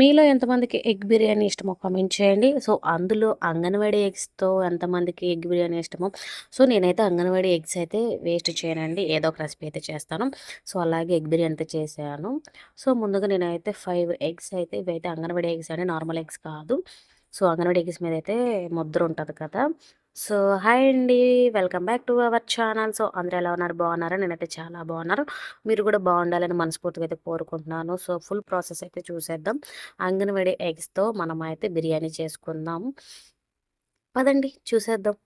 మీలో ఎంతమందికి ఎగ్ బిర్యానీ ఇష్టమో కామెంట్ చేయండి. సో అందులో అంగన్వాడీ ఎగ్స్తో ఎంతమందికి ఎగ్ బిర్యానీ ఇష్టమో సో నేనైతే అంగన్వాడీ ఎగ్స్ అయితే వేస్ట్ చేయనండి. ఏదో ఒక రెసిపీ అయితే చేస్తాను. సో అలాగే ఎగ్ బిర్యానీ అయితే చేశాను. సో ముందుగా నేనైతే ఫైవ్ ఎగ్స్ అయితే ఇవైతే అంగన్వాడీ ఎగ్స్ అండి. నార్మల్ ఎగ్స్ కాదు. సో అంగన్వాడీ ఎగ్స్ మీద అయితే ముద్ర ఉంటుంది కదా. సో హాయ్ అండి. Welcome back to our channel. So అందరూ ఎలా ఉన్నారు? బాగున్నారా? నేనైతే చాలా బాగున్నారు మీరు కూడా బాగుండాలని మనస్ఫూర్తిగా అయితే కోరుకుంటున్నాను. సో ఫుల్ ప్రాసెస్ అయితే చూసేద్దాం. అంగన్వాడీ ఎగ్స్తో మనం అయితే బిర్యానీ చేసుకుందాం. పదండి చూసేద్దాం.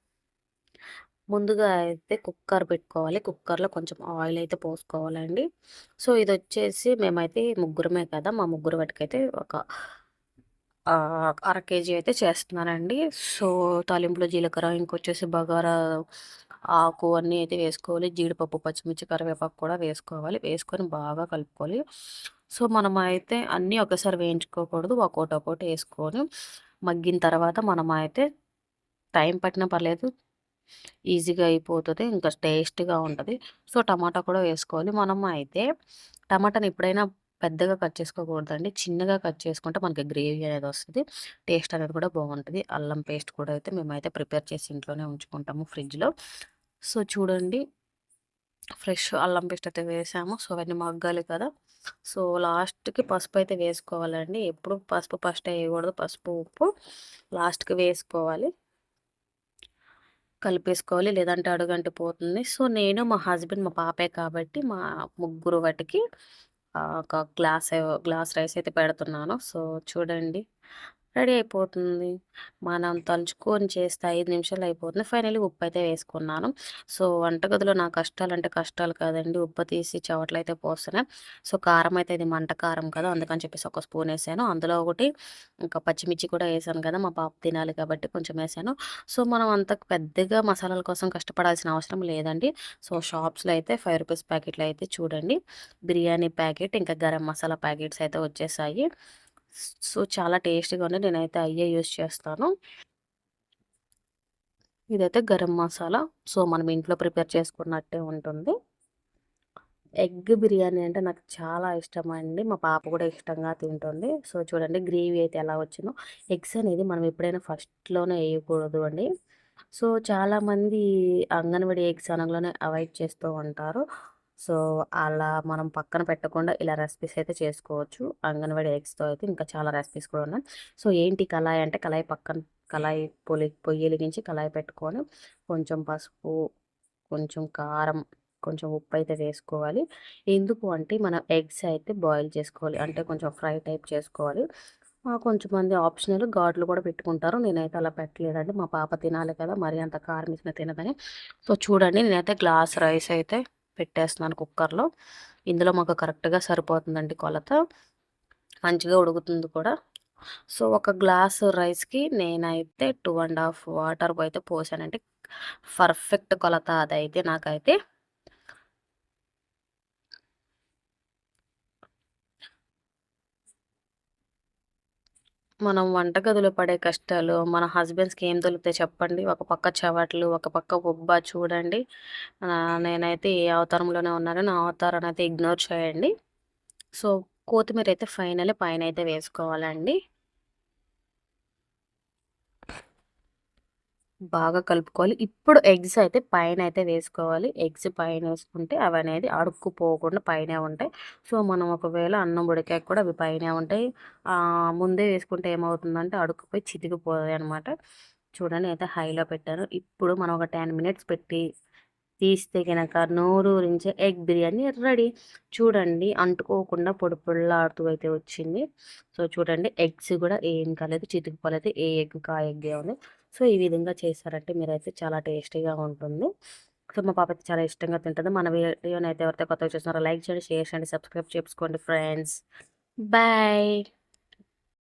ముందుగా అయితే కుక్కర్ పెట్టుకోవాలి. కుక్కర్లో కొంచెం ఆయిల్ అయితే పోసుకోవాలండి. సో ఇది వచ్చేసి మేమైతే ముగ్గురమే కదా! మా ముగ్గురు వాటికైతే ఒక అర కేజీ అయితే చేస్తున్నానండి. సో తాలింపులో జీలకర్ర ఇంకొచ్చేసి బగారా ఆకు అన్నీ అయితే వేసుకోవాలి. జీడిపప్పు పచ్చిమిర్చి కరివేపాకు కూడా వేసుకోవాలి. వేసుకొని బాగా కలుపుకోవాలి. సో మనం అయితే అన్నీ ఒకసారి వేయించుకోకూడదు. ఒక్కోటి ఒక్కోటి వేసుకొని మగ్గిన తర్వాత మనం అయితే టైం పట్టినా పర్లేదు. ఈజీగా అయిపోతుంది. ఇంకా టేస్ట్గా ఉంటుంది. సో టమాటా కూడా వేసుకోవాలి. మనం అయితే టమాటాని ఎప్పుడైనా పెద్దగా కట్ చేసుకోకూడదండి. చిన్నగా కట్ చేసుకుంటే మనకి గ్రేవీ అనేది వస్తుంది. టేస్ట్ అనేది కూడా బాగుంటుంది. అల్లం పేస్ట్ కూడా అయితే మేమైతే ప్రిపేర్ చేసి ఇంట్లోనే ఉంచుకుంటాము ఫ్రిడ్జ్లో. సో చూడండి. ఫ్రెష్ అల్లం పేస్ట్ అయితే వేసాము. సో అవన్నీ మగ్గాలి కదా. సో లాస్ట్కి పసుపు అయితే వేసుకోవాలండి. ఎప్పుడు పసుపు ఫస్ట్ వేయకూడదు. పసుపు ఉప్పు లాస్ట్కి వేసుకోవాలి. కలిపేసుకోవాలి. లేదంటే అడుగంటి పోతుంది సో నేను మా హస్బెండ్ మా పాపే కాబట్టి మా ముగ్గురు వాటికి ఒక గ్లాస్ గ్లాస్ రైస్ అయితే పెడుతున్నాను. సో చూడండి. రెడీ అయిపోతుంది. మనం తలుచుకొని చేస్తే ఐదు నిమిషాలు అయిపోతుంది. ఫైనల్లీ ఉప్పు అయితే వేసుకున్నాను. సో వంటగదిలో నా కష్టాలు అంటే కష్టాలు కాదండి. ఉప్పు తీసి చవట్లు అయితే పోస్తున్నాయి. సో కారం అయితే ఇది మంట కారం కదా అందుకని చెప్పేసి ఒక స్పూన్ వేసాను. అందులో ఒకటి ఇంకా పచ్చిమిర్చి కూడా వేసాను కదా మా పాప తినాలి కాబట్టి కొంచెం వేసాను. సో మనం అంత పెద్దగా మసాలాల కోసం కష్టపడాల్సిన అవసరం లేదండి. సో షాప్స్లో అయితే ఫైవ్ రూపీస్ ప్యాకెట్లు అయితే చూడండి. బిర్యానీ ప్యాకెట్ ఇంకా గరం మసాలా ప్యాకెట్స్ అయితే వచ్చేసాయి. సో చాలా టేస్టీగానే ఉంది నేనైతే అయ్యే యూస్ చేస్తాను. ఇదైతే గరం మసాలా. సో మనం ఇంట్లో ప్రిపేర్ చేసుకున్నట్టే ఉంటుంది. ఎగ్ బిర్యానీ అంటే నాకు చాలా ఇష్టం అండి మా పాప కూడా ఇష్టంగా తింటుంది. సో చూడండి గ్రేవీ అయితే ఎలా వచ్చిందో. ఎగ్స్ అనేది మనం ఎప్పుడైనా ఫస్ట్లోనే వేయకూడదు అండి. సో చాలామంది అంగన్వాడీ ఎగ్స్ అనగానే అవాయిడ్ చేస్తూ ఉంటారు. సో అలా మనం పక్కన పెట్టకుండా ఇలా రెసిపీస్ అయితే చేసుకోవచ్చు. అంగన్వాడీ ఎగ్స్తో అయితే ఇంకా చాలా రెసిపీస్ కూడా ఉన్నాయి. సో ఏంటి కళాయి అంటే కళాయి పక్కన కళాయి పొలి పొయ్యి వెలిగించి కళాయి పెట్టుకొని కొంచెం పసుపు కొంచెం కారం కొంచెం ఉప్పు అయితే వేసుకోవాలి. ఎందుకు అంటే మనం ఎగ్స్ అయితే బాయిల్ చేసుకోవాలి. అంటే కొంచెం ఫ్రై టైప్ చేసుకోవాలి. కొంచెం మంది ఆప్షనల్ ఘాట్లు కూడా పెట్టుకుంటారు. నేనైతే అలా పెట్టలేదండి. మా పాప తినాలి కదా మరి అంత కారం ఇచ్చిన తినదని. సో చూడండి నేనైతే గ్లాస్ రైస్ అయితే పెట్టేస్తున్నాను కుక్కర్లో. ఇందులో మాకు కరెక్ట్గా సరిపోతుందండి కొలత. మంచిగా ఉడుకుతుంది కూడా. సో ఒక గ్లాస్ రైస్కి నేనైతే టూ అండ్ హాఫ్ వాటర్ అయితే పోసానండి. పర్ఫెక్ట్ కొలత అదైతే నాకైతే మనం వంటగదిలో పడే కష్టాలు మన హస్బెండ్స్కి ఏం దొరుకుతాయి చెప్పండి. ఒక పక్క చవట్లు ఒక పక్క ఉబ్బ చూడండి. నేనైతే ఏ అవతారంలోనే ఉన్నానో నా అవతారాన్ని అయితే ఇగ్నోర్ చేయండి. సో కొత్తిమీర అయితే ఫైనల్ పైన అయితే వేసుకోవాలండి. బాగా కలుపుకోవాలి. ఇప్పుడు ఎగ్స్ అయితే పైన అయితే వేసుకోవాలి. ఎగ్స్ పైన వేసుకుంటే అవి అనేది అడుక్కుపోకుండా పైనే ఉంటాయి. సో మనం ఒకవేళ అన్నం ఉడికాక కూడా అవి పైనే ఉంటాయి. ముందే వేసుకుంటే ఏమవుతుందంటే అడుక్కుపోయి చితికిపోతాయి అనమాట చూడండి అయితే హైలో పెట్టాను. ఇప్పుడు మనం ఒక టెన్ మినిట్స్ పెట్టి తీస్తే కనుక నోరూరించే ఎగ్ బిర్యానీ రెడీ. చూడండి అంటుకోకుండా పొడి పొడిలాడుతూ అయితే వచ్చింది. సో చూడండి ఎగ్స్ కూడా ఏం కాలేదు చితికిపోలేదు. ఏ ఎగ్ కా ఎగ్గే ఉంది. సో ఈ విధంగా చేశారంటే మీరైతే చాలా టేస్టీగా ఉంటుంది. సో మా పాప అయితే చాలా ఇష్టంగా తింటుంది. మన వీడియోని అయితే ఎవరైతే కొత్తగా చూస్తున్నారో లైక్ చేయండి షేర్ చేయండి సబ్స్క్రైబ్ చేసుకోండి ఫ్రెండ్స్. బాయ్.